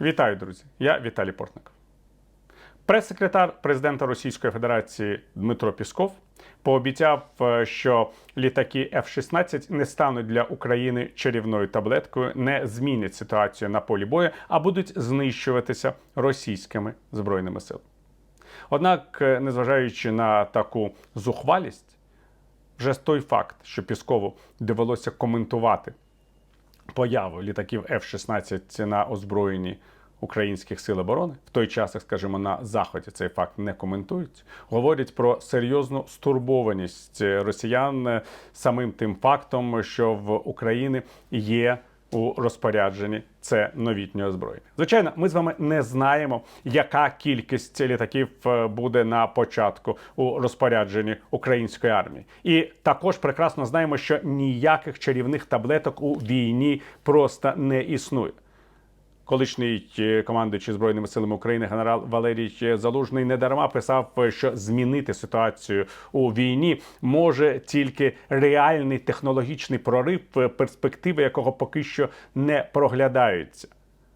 Вітаю, друзі! Я Віталій Портников. Прес-секретар президента Російської Федерації Дмитро Пісков пообіцяв, е, що літаки F-16 не стануть для України чарівною таблеткою, не змінять ситуацію на полі бою, а будуть знищуватися російськими збройними силами. Однак, е, незважаючи на таку зухвалість, вже той факт, що Піскову довелося коментувати появу літаків F-16 на озброєнні українських сил оборони, в той час, як скажімо, на заході цей факт не коментують, говорять про серйозну стурбованість росіян е, самим тим фактом, що в Україні є. У розпорядженні це новітнє озброєння. Звичайно, ми з вами не знаємо, яка кількість літаків е, буде на початку у розпорядженні української армії, і також прекрасно знаємо, що ніяких чарівних таблеток у війні просто не існує. Колишній е, командуючий збройними силами України генерал Валерій Залужний недарма писав, е, що змінити ситуацію у війні може тільки реальний технологічний прорив, е, перспективи якого поки що не проглядаються.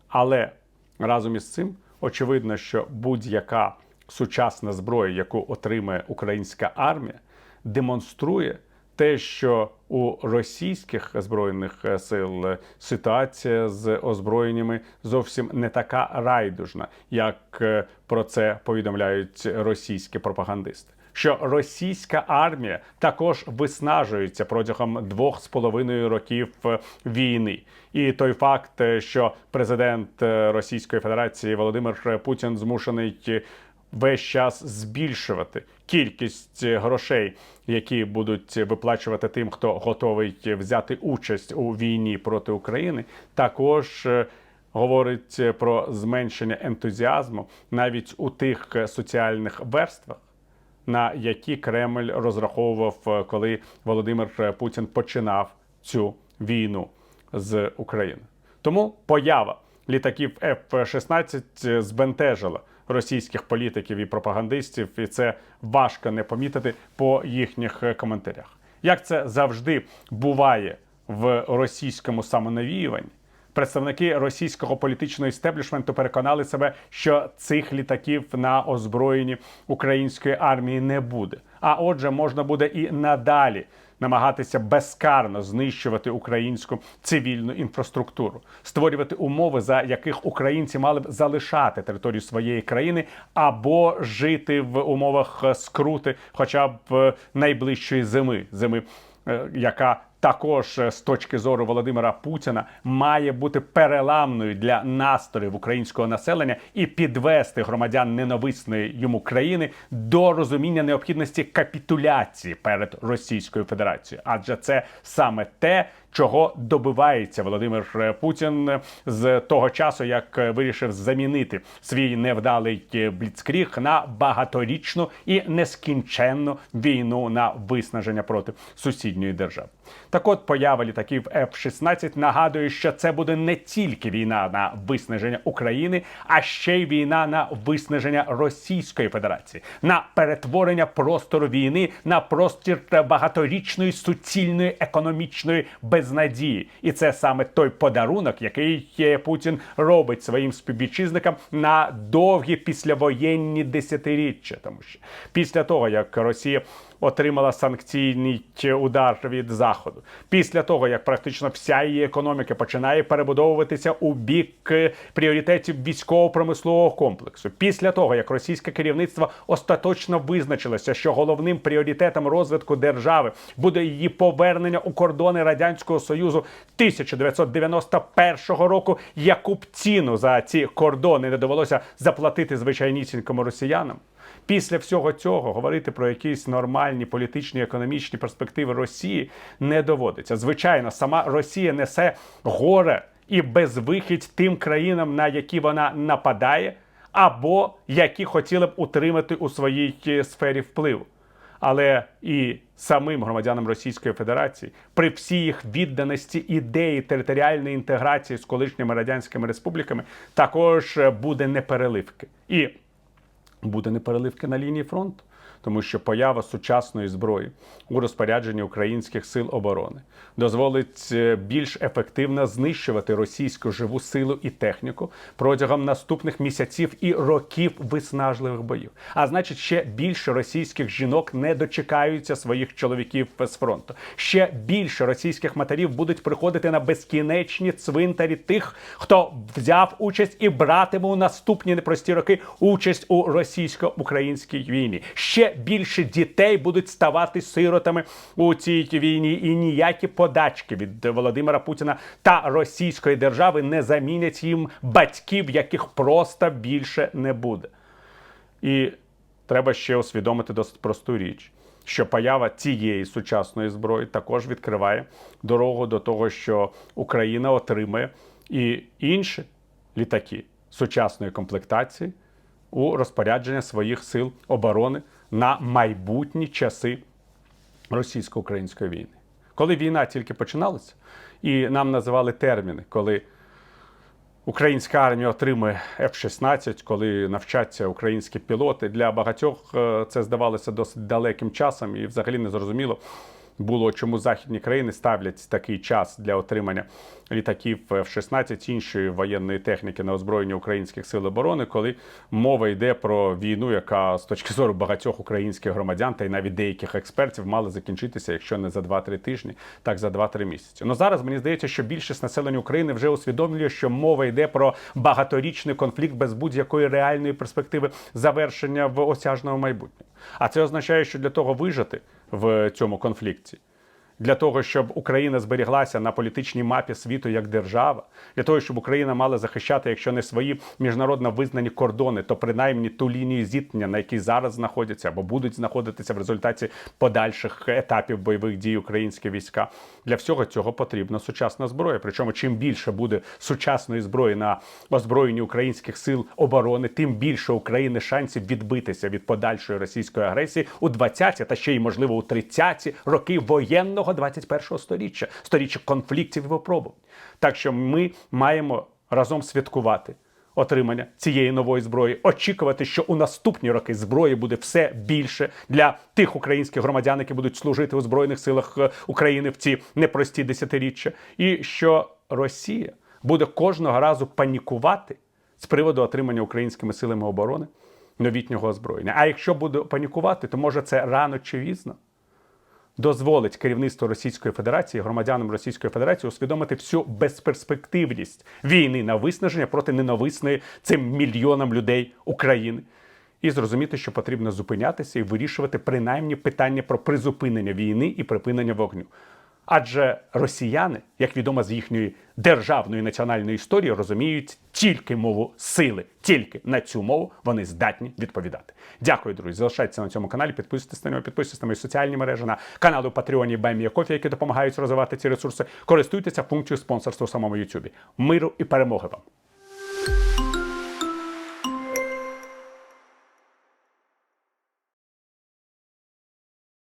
Але разом із цим очевидно, що будь-яка сучасна зброя, яку отримає українська армія, демонструє те, що у російських збройних сил ситуація з озброєннями зовсім не така райдужна, як е, про це повідомляють російські пропагандисти. Що російська армія також виснажується протягом двох з половиною років е, війни, і той факт, е, що президент Російської Федерації Володимир Путін змушений весь час збільшувати кількість грошей, які будуть виплачувати тим, хто готовий взяти участь у війні проти України, також е, говорить про зменшення ентузіазму навіть у тих соціальних верствах. На які Кремль розраховував, коли Володимир Путін починав цю війну з України, тому поява літаків F-16 збентежила російських політиків і пропагандистів, і це важко не помітити по їхніх коментарях. Як це завжди буває в російському самонавіюванні? Представники російського політичного істеблішменту переконали себе, що цих літаків на озброєнні української армії не буде. А отже, можна буде і надалі намагатися безкарно знищувати українську цивільну інфраструктуру, створювати умови, за яких українці мали б залишати територію своєї країни або жити в умовах скрути, хоча б найближчої зими, зими, е, яка також е, з точки зору Володимира Путіна має бути переламною для настроїв українського населення і підвести громадян ненависної йому країни до розуміння необхідності капітуляції перед Російською Федерацією, адже це саме те, чого добивається Володимир Путін з того часу, як вирішив замінити свій невдалий бліцкріг на багаторічну і нескінченну війну на виснаження проти сусідньої держави. Так, от поява літаків F-16 нагадує, що це буде не тільки війна на виснаження України, а ще й війна на виснаження Російської Федерації, на перетворення простору війни на простір багаторічної суцільної економічної безнадії. І це саме той подарунок, який Путін робить своїм співвітчизникам на довгі післявоєнні десятиріччя, тому що після того як Росія отримала санкційний удар від заходу. Після того як практично вся її економіка починає перебудовуватися у бік пріоритетів військово-промислового комплексу. Після того як російське керівництво остаточно визначилося, що головним пріоритетом розвитку держави буде її повернення у кордони радянського союзу 1991 року. Яку б ціну за ці кордони не довелося заплатити звичайнісінькому росіянам? Після всього цього говорити про якісь нормальні політичні економічні перспективи Росії не доводиться. Звичайно, сама Росія несе горе і безвихідь тим країнам, на які вона нападає, або які хотіли б утримати у своїй е, сфері впливу. Але і самим громадянам Російської Федерації при всій їх відданості ідеї територіальної інтеграції з колишніми радянськими республіками також буде непереливки і буде непереливки на лінії фронту. Тому що поява сучасної зброї у розпорядженні українських сил оборони дозволить е, більш ефективно знищувати російську живу силу і техніку протягом наступних місяців і років виснажливих боїв. А значить, ще більше російських жінок не дочекаються своїх чоловіків з фронту. Ще більше російських матерів будуть приходити на безкінечні цвинтарі тих, хто взяв участь і братиме у наступні непрості роки участь у російсько-українській війні. Ще більше дітей будуть ставати сиротами у цій війні, і ніякі подачки від Володимира Путіна та російської держави не замінять їм батьків, яких просто більше не буде. І треба ще усвідомити досить просту річ, що поява цієї сучасної зброї також відкриває дорогу до того, що Україна отримає і інші літаки сучасної комплектації у розпорядження своїх сил оборони на майбутні часи російсько-української війни. Коли війна тільки починалася, і нам називали терміни, коли Українська армія отримує F-16, коли навчаться українські пілоти. Для багатьох е, це здавалося досить далеким часом, і взагалі не зрозуміло було, чому західні країни ставлять такий час для отримання літаків F-16 іншої воєнної техніки на озброєння українських сил оборони, коли мова йде про війну, яка з точки зору багатьох українських громадян та й навіть деяких експертів мала закінчитися, якщо не за 2-3 тижні, так за 2-3 місяці. Ну зараз мені здається, що більшість населення України вже усвідомлює, що мова йде про багаторічний конфлікт без будь-якої реальної перспективи завершення в осяжному майбутньому. А це означає, що для того вижити в цьому конфлікті. Для того щоб Україна зберіглася на політичній мапі світу як держава, для того, щоб Україна мала захищати, якщо не свої міжнародно визнані кордони, то принаймні ту лінію зіткнення, на якій зараз знаходяться або будуть знаходитися в результаті подальших етапів бойових дій українські війська. Для всього цього потрібна сучасна зброя. Причому чим більше буде сучасної зброї на озброєнні українських сил оборони, тим більше України шансів відбитися від подальшої російської агресії у 20-ті та ще й можливо у 30-ті роки воєнного 21-го сторіччя, сторіччя конфліктів і випробувань. Так що ми маємо разом святкувати. Отримання цієї нової зброї, очікувати, що у наступні роки зброї буде все більше для тих українських громадян, які будуть служити у збройних силах е, України в ці непрості десятиріччя, і що Росія буде кожного разу панікувати з приводу отримання українськими силами оборони новітнього озброєння. А якщо буде панікувати, то може це рано чи пізно дозволить керівництву Російської Федерації, громадянам Російської Федерації усвідомити всю безперспективність війни на виснаження проти ненависної цим мільйонам людей України. І зрозуміти, що потрібно зупинятися і вирішувати принаймні питання про призупинення війни і припинення вогню. Адже росіяни, як відомо з їхньої державної національної історії, розуміють тільки мову сили, тільки на цю мову вони здатні відповідати. Дякую, друзі. Залишайтеся на цьому каналі, підписуйтесь на нього, підписуйтесь на мої соціальні мережі, на каналу Патреоні Баймія Кофі, які допомагають розвивати ці ресурси. Користуйтеся функцією спонсорства у самому Ютубі. Миру і перемоги вам!